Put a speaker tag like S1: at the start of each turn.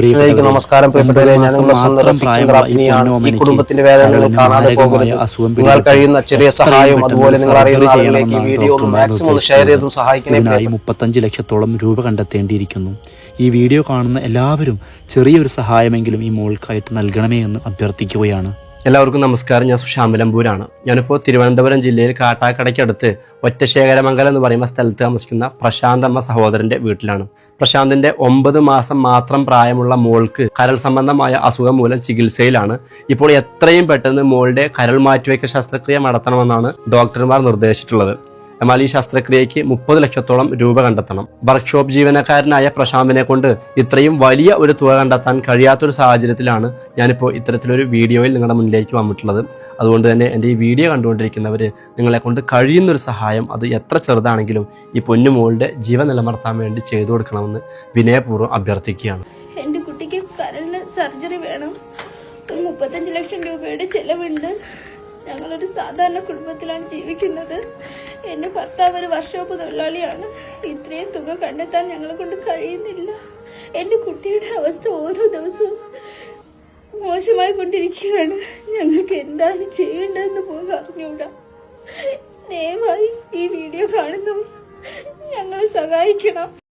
S1: പ്രിയപ്പെട്ടവരെ,
S2: നമസ്കാരം പ്രിയപ്പെട്ടവരെ. ഞാൻ റഫീഖ്
S1: ഈ
S2: കുടുംബത്തിന്റെ വേദനകൾ കാണാതെ പോകരുത് നിങ്ങൾ കഴിയുന്ന ചെറിയ സഹായവും അതുപോലെ നിങ്ങൾ അറിയുന്ന ആളുകളിലേക്ക് ഈ വീഡിയോ ഒന്ന് മാക്സിമം ഒന്ന് ഷെയർ ചെയ്തും
S1: സഹായിക്കുന്നതിനായി മുപ്പത്തഞ്ച് ലക്ഷത്തോളം രൂപ കണ്ടെത്തേണ്ടിയിരിക്കുന്നു. ഈ വീഡിയോ കാണുന്ന എല്ലാവരും ചെറിയൊരു സഹായമെങ്കിലും ഈ മോൾക്കായിട്ട് നൽകണമേ എന്ന് അഭ്യർത്ഥിക്കുകയാണ്.
S3: എല്ലാവർക്കും നമസ്കാരം. ഞാൻ സുശാന്തലമ്പൂരാണ് ഞാനിപ്പോൾ തിരുവനന്തപുരം ജില്ലയിൽ കാട്ടാക്കടയ്ക്കടുത്ത് ഒറ്റശേഖരമംഗലം എന്ന് പറയുന്ന സ്ഥലത്ത് താമസിക്കുന്ന പ്രശാന്ത് എന്ന സഹോദരന്റെ വീട്ടിലാണ്. പ്രശാന്തിന്റെ ഒമ്പത് മാസം മാത്രം പ്രായമുള്ള മോൾക്ക് കരൾ സംബന്ധമായ അസുഖം മൂലം ചികിത്സയിലാണ്. ഇപ്പോൾ എത്രയും പെട്ടെന്ന് മോളുടെ കരൾ മാറ്റിവയ്ക്കൽ ശസ്ത്രക്രിയ നടത്തണമെന്നാണ് ഡോക്ടർമാർ നിർദ്ദേശിച്ചിട്ടുള്ളത്. എന്നാൽ ഈ ശസ്ത്രക്രിയയ്ക്ക് മുപ്പത് ലക്ഷത്തോളം രൂപ കണ്ടെത്തണം. വർക്ക്ഷോപ്പ് ജീവനക്കാരനായ പ്രശാന്തിനെ കൊണ്ട് ഇത്രയും വലിയ ഒരു തുക കണ്ടെത്താൻ കഴിയാത്തൊരു സാഹചര്യത്തിലാണ് ഞാനിപ്പോൾ ഇത്തരത്തിലൊരു വീഡിയോയിൽ നിങ്ങളുടെ മുന്നിലേക്ക് വന്നിട്ടുള്ളത്. അതുകൊണ്ട് തന്നെ എന്റെ ഈ വീഡിയോ കണ്ടുകൊണ്ടിരിക്കുന്നവർ നിങ്ങളെ കൊണ്ട് കഴിയുന്നൊരു സഹായം അത് എത്ര ചെറുതാണെങ്കിലും ഈ പൊന്നുമോളുടെ ജീവൻ നിലനിർത്താൻ വേണ്ടി ചെയ്തു കൊടുക്കണമെന്ന് വിനയപൂർവം അഭ്യർത്ഥിക്കുകയാണ്.
S4: എന്റെ കുട്ടിക്ക് സർജറി വേണം. മുപ്പത്തഞ്ച് ലക്ഷം രൂപയുടെ ചെലവുണ്ട്. ഞങ്ങളൊരു സാധാരണ കുടുംബത്തിലാണ് ജീവിക്കുന്നത്. എന്റെ ഭർത്താവ് ഒരു വർഷോപ്പ് തൊഴിലാളിയാണ്. ഇത്രയും തുക കണ്ടെത്താൻ ഞങ്ങളെ കൊണ്ട് കഴിയുന്നില്ല. എന്റെ കുട്ടിയുടെ അവസ്ഥ ഓരോ ദിവസവും മോശമായി കൊണ്ടിരിക്കുകയാണ്. ഞങ്ങൾക്ക് എന്താണ് ചെയ്യേണ്ടതെന്ന് പോലും അറിഞ്ഞൂടാ ദയവായി ഈ വീഡിയോ കാണുന്നവർ ഞങ്ങളെ സഹായിക്കണം.